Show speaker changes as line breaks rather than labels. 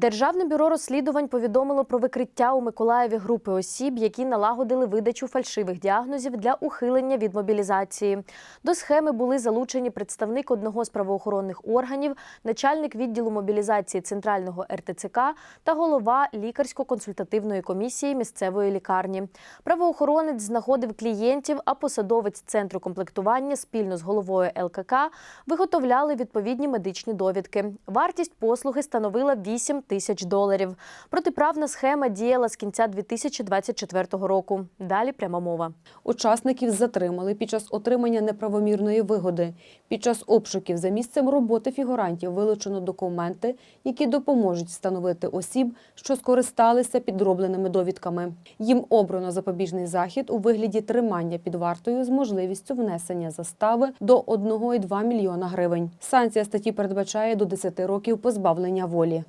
Державне бюро розслідувань повідомило про викриття у Миколаєві групи осіб, які налагодили видачу фальшивих діагнозів для ухилення від мобілізації. До схеми були залучені представник одного з правоохоронних органів, начальник відділу мобілізації центрального РТЦК та голова лікарсько-консультативної комісії місцевої лікарні. Правоохоронець знаходив клієнтів, а посадовець центру комплектування спільно з головою ЛКК виготовляли відповідні медичні довідки. Вартість послуги становила 8 тисяч доларів. Протиправна схема діяла з кінця 2024 року. Далі пряма мова.
Учасників затримали під час отримання неправомірної вигоди. Під час обшуків за місцем роботи фігурантів вилучено документи, які допоможуть встановити осіб, що скористалися підробленими довідками. Їм обрано запобіжний захід у вигляді тримання під вартою з можливістю внесення застави до 1,2 мільйона гривень. Санкція статті передбачає до 10 років позбавлення волі.